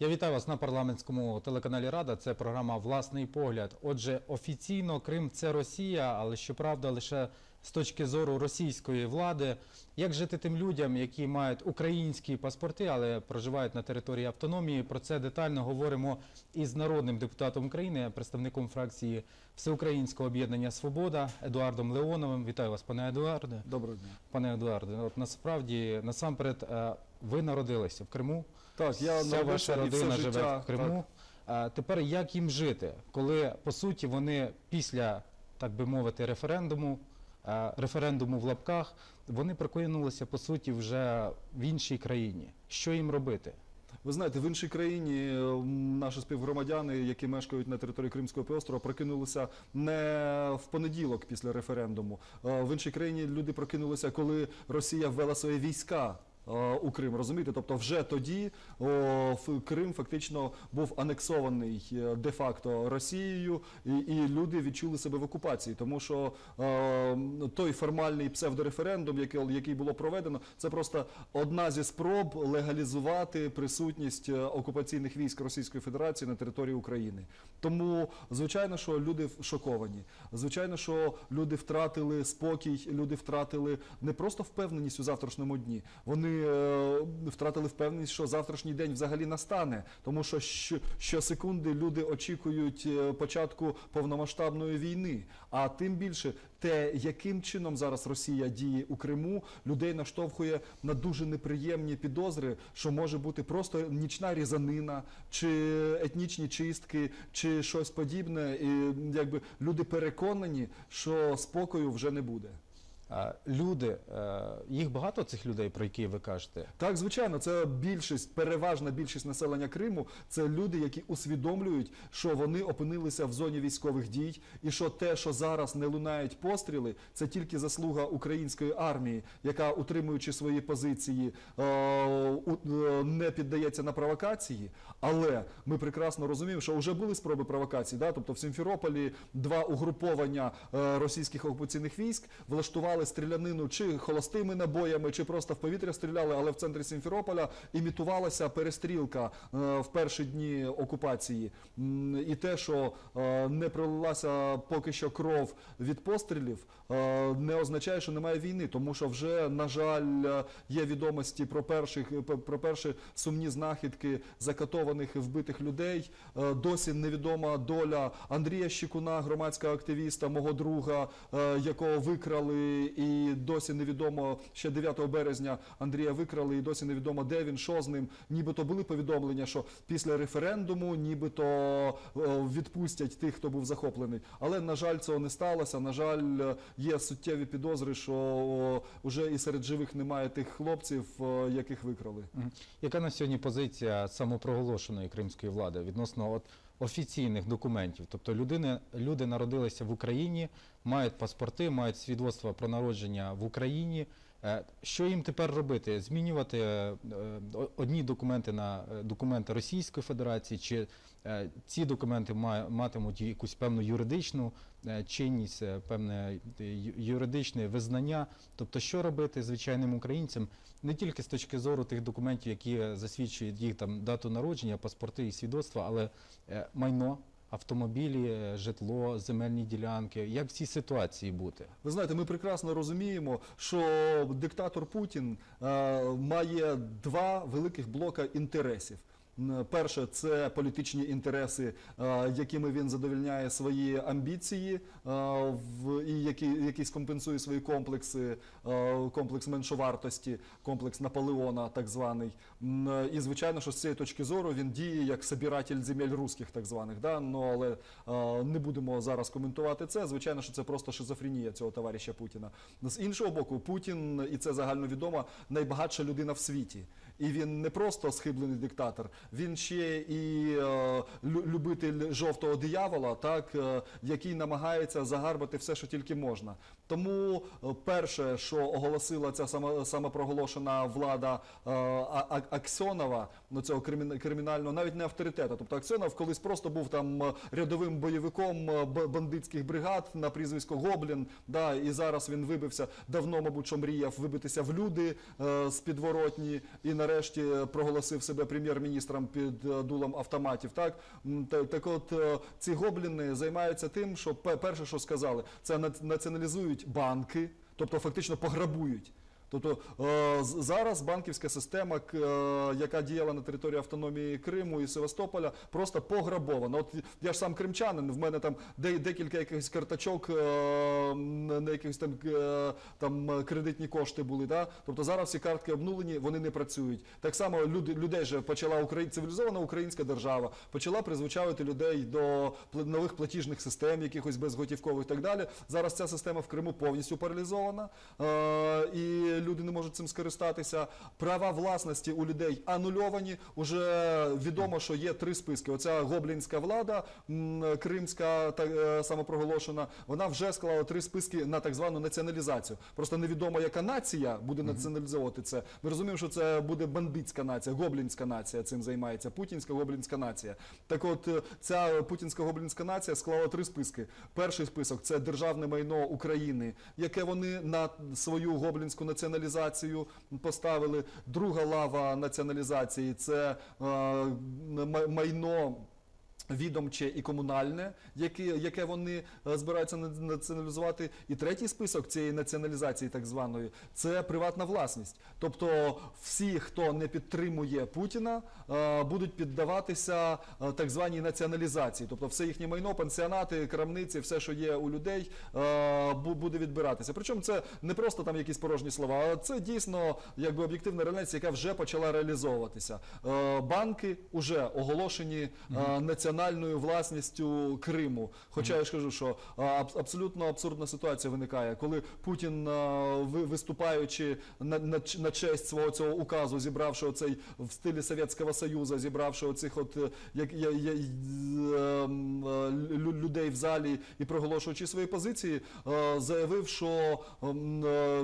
Я вітаю вас на парламентському телеканалі Рада. Це програма Власний погляд. Отже, офіційно Крим це Росія, але щоправда, лише з точки зору російської влади. Як жити тим людям, які мають українські паспорти, але проживають на території автономії? Про це детально говоримо із народним депутатом України, представником фракції Всеукраїнського об'єднання Свобода Едуардом Леоновим. Вітаю вас, пане Едуарде. Доброго дня. Пане Едуарде, от насправді насамперед е, ви народилися в Криму. Так, я Вся ваша і все живе життя, в Криму. А тепер як їм жити, коли по суті вони після, так би мовити, референдуму, референдуму в лапках, вони прокинулися по суті вже в іншій країні. Що їм робити? Ви знаєте, в іншій країні е, наші співгромадяни, які мешкають на території Кримського півострова, прокинулися не в понеділок після референдуму. Е, В іншій країні люди прокинулися, коли Росія ввела свої війська. Е, У Крим розумієте, тобто вже тоді Крим фактично був анексований е, де-факто Росією, і, і люди відчули себе в окупації, тому що е, той формальний псевдореферендум, який, який було проведено, це просто одна зі спроб легалізувати присутність окупаційних військ Російської Федерації на території України. Тому, звичайно, що люди шоковані. Звичайно, що люди втратили спокій, люди втратили не просто впевненість у завтрашньому дні. Вони е, втратили впевненість, що завтрашній день взагалі настане, тому що що- щосекунди люди очікують е, початку повномасштабної війни. А тим більше те, яким чином зараз Росія діє у Криму, людей наштовхує на дуже неприємні підозри, що може бути просто нічна різанина, чи етнічні чистки, чи щось подібне. І якби люди переконані, що спокою вже не буде. Люди, е, їх багато цих людей, про які ви кажете. Так, звичайно, це більшість, переважна більшість населення Криму. Це люди, які усвідомлюють, що вони опинилися в зоні військових дій, і що те, що зараз не лунають постріли, це тільки заслуга української армії, яка, утримуючи свої позиції, е, е, не піддається на провокації. Але ми прекрасно розуміємо, що вже були спроби провокацій. Да? Тобто в Сімферополі два угруповання російських окупаційних військ влаштували стрілянину чи холостими набоями, чи просто в повітря стріляли, але в центрі Сімферополя імітувалася перестрілка е, в перші дні окупації. І те, що е, не пролилася поки що кров від пострілів, е, не означає, що немає війни, тому що вже, на жаль, є відомості про перших про перші сумні знахідки закатованих і вбитих людей. Досі невідома доля Андрія Щекуна, громадського активіста, мого друга, якого викрали, і досі невідомо ще 9 березня Андрія викрали, і досі невідомо, де він, що з ним. Нібито були повідомлення, що після референдуму нібито відпустять тих, хто був захоплений. Але на жаль, цього не сталося. На жаль, є суттєві підозри, що вже і серед живих немає тих хлопців, яких викрали. Яка на сьогодні позиція самопроголошеної кримської влади відносно от офіційних документів? Тобто людини, люди народилися в Україні, мають паспорти, мають свідоцтва про народження в Україні. Е, Що їм тепер робити? Змінювати е, одні документи на е, документи Російської Федерації, чи е, ці документи ма- матимуть якусь певну юридичну е, чинність, е, певне е, юридичне визнання? Тобто, що робити звичайним українцям не тільки з точки зору тих документів, які е, засвідчують їх там дату народження, паспорти і свідоцтва, але е, майно, автомобілі, е, житло, земельні ділянки. Як в цій ситуації бути? Ви знаєте, ми прекрасно розуміємо, що диктатор Путін е, має два великих блока інтересів. Перше, це політичні інтереси, е, якими він задовільняє свої амбіції, е, і які, якісь компенсує свої комплекси, е, комплекс меншовартості, комплекс Наполеона, так званий. І звичайно, що з цієї точки зору він діє як собиратель земель русських, так званих. Да? Ну, але не будемо зараз коментувати це. Звичайно, що це просто шизофренія цього товариша Путіна. З іншого боку, Путін, і це загальновідомо, найбагатша людина в світі. І він не просто схиблений диктатор, він ще і е, любитель жовтого диявола, так, е, який намагається загарбати все, що тільки можна. Тому е, перше, що оголосила ця сама, самопроголошена влада е, А- Аксьонова, ну цього кримін- кримінального, навіть не авторитета. Тобто Аксьонов колись просто був там е, рядовим бойовиком е, бандитських бригад на прізвисько Гоблін. Да, і зараз він вибився давно, мабуть, що мріяв вибитися в люди е, з підворотні і нарешті проголосив себе прем'єр-міністром під е, дулом автоматів. Так, та- так от е, ці гобліни займаються тим, що пе- перше, що сказали, це націоналізують банки, тобто фактично пограбують. Тобто е, зараз банківська система, е, яка діяла на території автономії Криму і Севастополя, просто пограбована. От я ж сам кримчанин, в мене там декілька якихось карточок е, на якихось там, там кредитні кошти були. Да? Тобто зараз всі картки обнулені, вони не працюють. Так само люди, людей же почала Украї... цивілізована українська держава, почала призвучати людей до нових платіжних систем, якихось безготівкових і так далі. Зараз ця система в Криму повністю паралізована, і люди не можуть цим скористатися. Права власності у людей анульовані. Уже відомо, що є три списки. Оця гоблінська влада кримська та е, самопроголошена. Вона вже склала три списки на так звану націоналізацію. Просто невідомо, яка нація буде націоналізовувати це. Ми розуміємо, що це буде бандитська нація, гоблінська нація цим займається. Путінська гоблінська нація. Так от е, ця путінська гоблінська нація склала три списки. Перший список це державне майно України, яке вони на свою гоблінську націоналізацію поставили. Друга лава націоналізації це е, ма- майно. Відомче і комунальне, яке, яке вони е, збираються на- націоналізувати, і третій список цієї націоналізації, так званої, це приватна власність. Тобто всі, хто не підтримує Путіна, е, будуть піддаватися е, так званій націоналізації. Тобто все їхнє майно, пансіонати, крамниці, все, що є у людей, буде відбиратися. Причому це не просто там якісь порожні слова, а це дійсно якби об'єктивна реальність, яка вже почала реалізовуватися. Банки вже оголошені е, національною власністю Криму. Хоча я ж кажу, що аб- абсолютно абсурдна ситуація виникає, коли Путін, ви- виступаючи на, на, на честь свого цього указу, зібравши оцей в стилі Совєтського Союзу, зібравши оцих от е, як я, я, ем, е, людей в залі і проголошуючи свої позиції, е, заявив, що ем,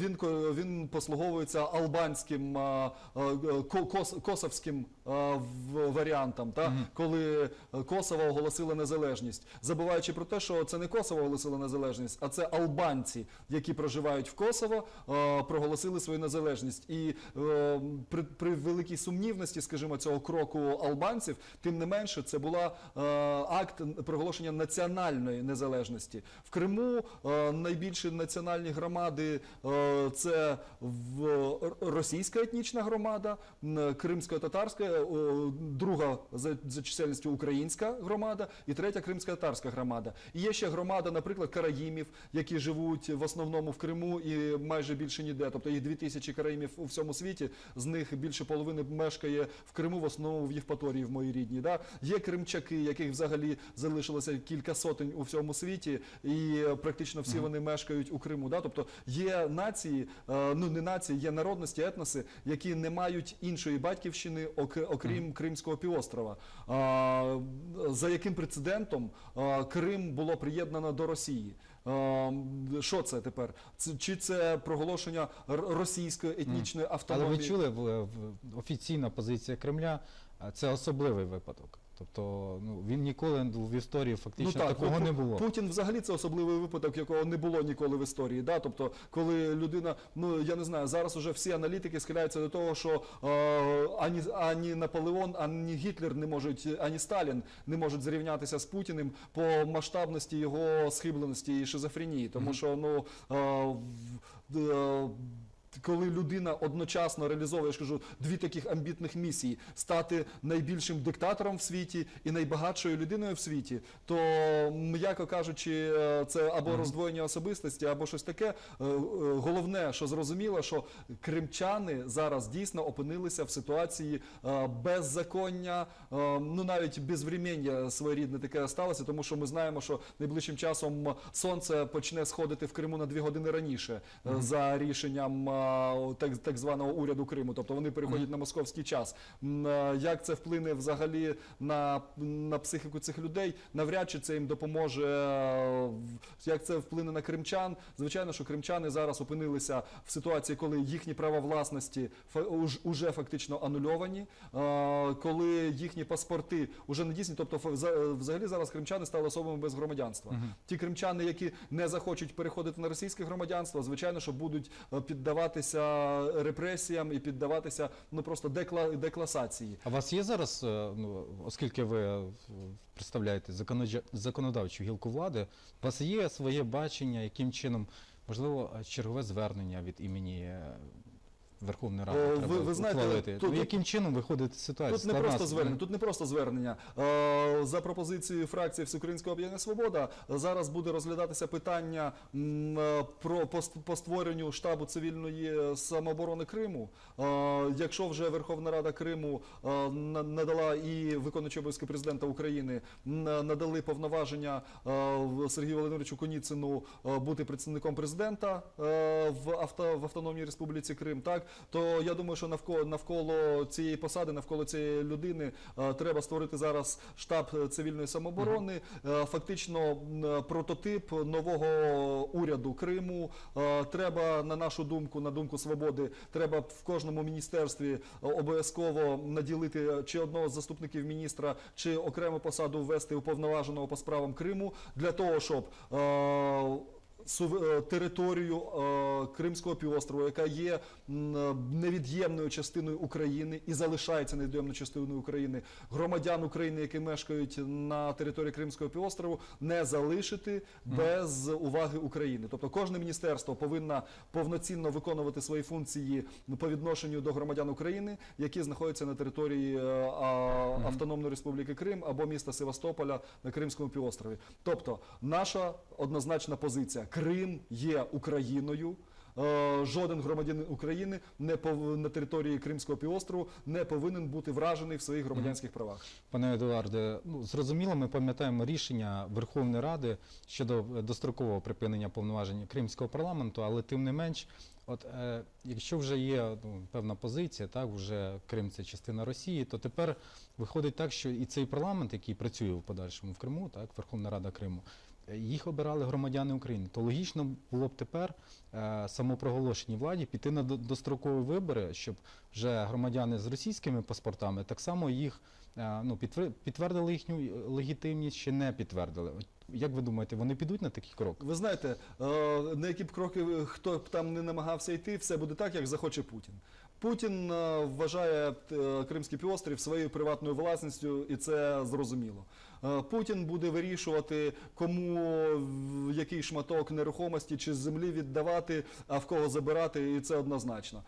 він він послуговується албанським ко- кос- косовським е, в- варіантом, та коли е, Косово оголосило незалежність, забуваючи про те, що це не Косово оголосило незалежність, а це албанці, які проживають в Косово, е, проголосили свою незалежність. І при, при великій сумнівності, скажімо, цього кроку албанців, тим не менше, це була акт проголошення національної незалежності. В Криму найбільші національні громади це російська етнічна громада, м, друга за, за чисельністю українська громада і третя кримсько-татарська громада. І є ще громада, наприклад, караїмів, які живуть в основному в Криму і майже більше ніде. Тобто їх дві тисячі караїмів у всьому світі. З них більше половини мешкає в Криму, в основному в Євпаторії, в моїй рідній. Да? Є кримчаки, яких взагалі залишилося кілька сотень у всьому світі, і практично всі вони мешкають у Криму. Да? Тобто є нації, е, ну не нації, є народності, етноси, які не мають іншої батьківщини, ок- окрім Кримського півострова. За яким прецедентом Крим було приєднано до Росії? Що це тепер? Чи це проголошення російської етнічної Але ви чули офіційна позиція Кремля, це особливий випадок. Тобто ну, він ніколи в історії фактично ну такого ну, не було. Путін взагалі це особливий випадок, якого не було ніколи в історії. Да? Тобто, коли людина, ну я не знаю, зараз уже всі аналітики схиляються до того, що е, ані, ані Наполеон, ані Гітлер не можуть, ані Сталін не можуть зрівнятися з Путіним по масштабності його схибленості і шизофренії. Тому що ну. Е, в- е, коли людина одночасно реалізовує, я ж кажу, дві таких амбітних місії стати найбільшим диктатором в світі і найбагатшою людиною в світі, то м'яко кажучи, е, це або роздвоєння особистості, або щось таке. Е, е, Головне, що зрозуміло, що кримчани зараз дійсно опинилися в ситуації беззаконня, ну навіть безвреміння своєрідне таке сталося, тому що ми знаємо, що найближчим часом сонце почне сходити в Криму на дві години раніше за рішенням так, так званого уряду Криму. Тобто вони переходять на московський час. Е, Як це вплине взагалі на, на психіку цих людей? Навряд чи це їм допоможе. е, Як це вплине на кримчан? Звичайно, що кримчани зараз опинилися в ситуації, коли їхні права власності уже фактично анульовані, е, коли їхні паспорти уже не дійсні. Тобто, взагалі зараз кримчани стали особами без громадянства. Ті кримчани, які не захочуть переходити на російське громадянство, звичайно, що будуть е, піддаватися репресіям і піддаватися ну просто декла, декласації. А у вас є зараз, е, ну, оскільки ви е, представляєте законодавчу гілку влади, у вас є своє бачення, яким чином, можливо, чергове звернення від імені е, Верховної Ради О, треба ви- ви знаєте, ухвалити? тут- ну, яким чином виходить з ситуації? Тут не Складна просто звернення. Тут не просто звернення. Е, За пропозицією фракції Всеукраїнського об'єднання Свобода зараз буде розглядатися питання е, про по, створенню штабу цивільної самооборони Криму. Е, Якщо вже Верховна Рада Криму е, на- надала і виконуючий обов'язки президента України надали повноваження е, Сергію Володимировичу Коніцину е, бути представником президента е, в авто в Автономній Республіці Крим, так то я думаю, що навколо навколо цієї посади, навколо цієї людини е, треба створити зараз штаб е, цивільної самооборони. Е, Фактично прототип нового уряду Криму. Треба, на нашу думку, на думку свободи, треба в кожному міністерстві обов'язково наділити чи одного з заступників міністра, чи окрему посаду ввести уповноваженого по справам Криму для того, щоб територію е, Кримського півострову, яка є е, невід'ємною частиною України і залишається невід'ємною частиною України, громадян України, які мешкають на території Кримського півострову, не залишити без уваги України. Тобто кожне міністерство повинно повноцінно виконувати свої функції по відношенню до громадян України, які знаходяться на території е, Автономної Республіки Крим або міста Севастополя на Кримському півострові. Тобто, наша однозначна позиція: Крим є Україною. Е, Жоден громадянин України не пов... на території Кримського півострову не повинен бути вражений в своїх громадянських правах. Пане Едуарде, ну зрозуміло, ми пам'ятаємо рішення Верховної Ради щодо е, дострокового припинення повноважень Кримського парламенту, але тим не менш, от е, якщо вже є ну, певна позиція, так вже Крим це частина Росії, то тепер виходить так, що і цей парламент, який працює в подальшому в Криму, так Верховна Рада Криму. Їх обирали громадяни України. То логічно було б тепер е, самопроголошеній владі піти на дострокові вибори, щоб вже громадяни з російськими паспортами так само їх е, ну, підтвер- підтвердили їхню е, легітимність чи не підтвердили. Як ви думаєте, вони підуть на такий крок? Ви знаєте, на які б кроки хто б там не намагався йти, все буде так, як захоче Путін. Путін вважає Кримський півострів своєю приватною власністю, і це зрозуміло. Е, Путін буде вирішувати, кому який шматок нерухомості чи землі віддавати, а в кого забирати, і це однозначно.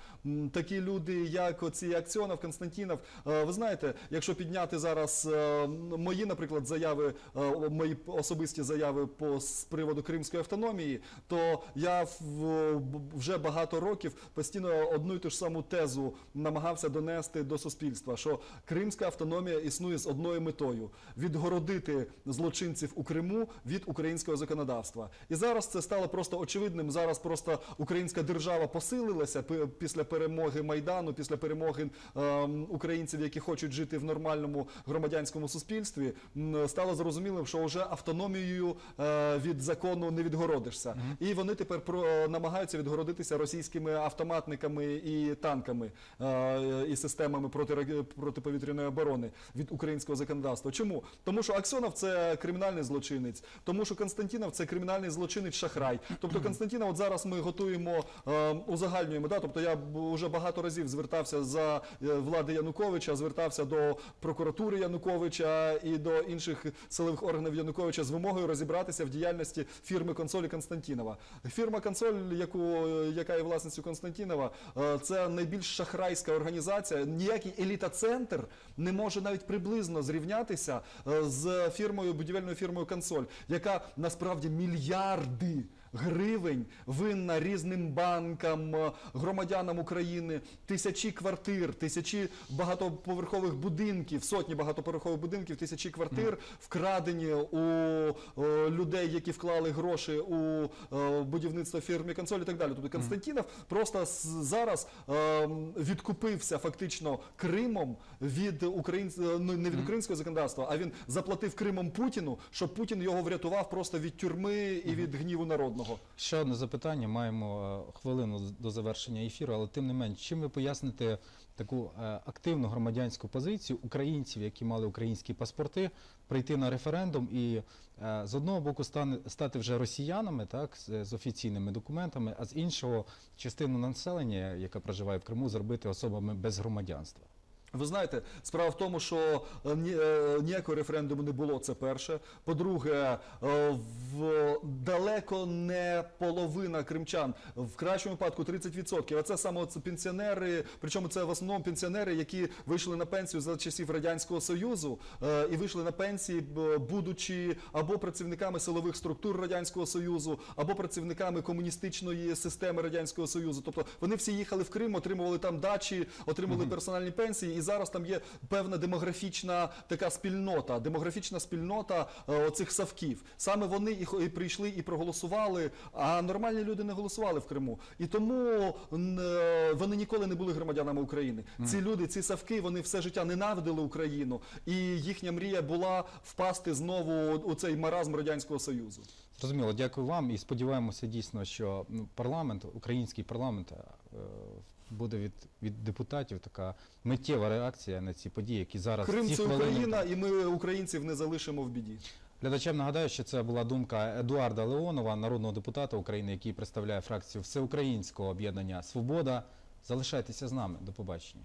Такі люди, як оці Аксьонов, Константінов, е, ви знаєте, якщо підняти зараз е, мої, наприклад, заяви, е, мої особисті заяви по з приводу кримської автономії, то я вже багато років постійно одну і ту ж саму тезу намагався донести до суспільства, що кримська автономія існує з одною метою відгородити злочинців у Криму від українського законодавства. І зараз це стало просто очевидним. Зараз просто українська держава посилилася після перемоги майдану, після перемоги ем, українців, які хочуть жити в нормальному громадянському суспільстві. Стало зрозумілим, що вже автономією е, від закону не відгородишся. І вони тепер про намагаються відгородитися російськими автоматниками і танками е, і системами протираке- протиповітряної оборони від українського законодавства. Чому? Тому що Аксьонов це кримінальний злочинець, тому що Константінов це кримінальний злочинець шахрай. Тобто Константіна, от зараз ми готуємо е, узагальнюємо. Да? Тобто я вже багато разів звертався за е, влади Януковича, звертався до прокуратури Януковича і до інших силових органів Януковича з вимогою розібратися в діяльності фірми консолі Константінова. Фірма консоль, яку яка є власністю Константінова, е, це найбільш шахрайська організація. Ніякий еліта-центр не може навіть приблизно зрівнятися е, з фірмою, будівельною фірмою консоль, яка насправді мільярди. Гривень винна різним банкам, е, громадянам України, тисячі квартир, тисячі багатоповерхових будинків, сотні багатоповерхових будинків, тисячі квартир вкрадені у е, людей, які вклали гроші у е, будівництво фірмі консоль і так далі. Тобто Константінов просто зараз е, відкупився фактично Кримом від українського ну, не від українського законодавства, а він заплатив Кримом Путіну, щоб Путін його врятував просто від тюрми і від гніву народного. Незалежного. Ще одне запитання. Маємо е, хвилину до завершення ефіру, але тим не менш, чим ви поясните таку е, активну громадянську позицію українців, які мали українські паспорти, прийти на референдум і е, з одного боку стати вже росіянами, так, з офіційними документами, а з іншого частину населення, яка проживає в Криму, зробити особами без громадянства? Ви знаєте, справа в тому, що е, е, ніякого референдуму не було. Це перше. По-друге, е, далеко не половина кримчан, в кращому випадку 30%. А це саме пенсіонери, причому це в основному пенсіонери, які вийшли на пенсію за часів радянського союзу і вийшли на пенсії, будучи або працівниками силових структур радянського союзу, або працівниками комуністичної системи радянського союзу. Тобто вони всі їхали в Крим, отримували там дачі, отримували персональні пенсії, і зараз там є певна демографічна така спільнота, демографічна спільнота е, оцих савків. Саме вони і, прийшли і проголосували, а нормальні люди не голосували в Криму. І тому е, вони ніколи не були громадянами України. Ці люди, ці савки, вони все життя ненавидили Україну, і їхня мрія була впасти знову у цей маразм радянського союзу. Зрозуміло, дякую вам і сподіваємося дійсно, що ну, парламент, український парламент е, буде від, від депутатів така миттєва реакція на ці події, які зараз Крим це хвилини- Україна, і ми українців не залишимо в біді. Глядачам нагадаю, що це була думка Едуарда Леонова, народного депутата України, який представляє фракцію Всеукраїнського об'єднання Свобода. Залишайтеся з нами. До побачення.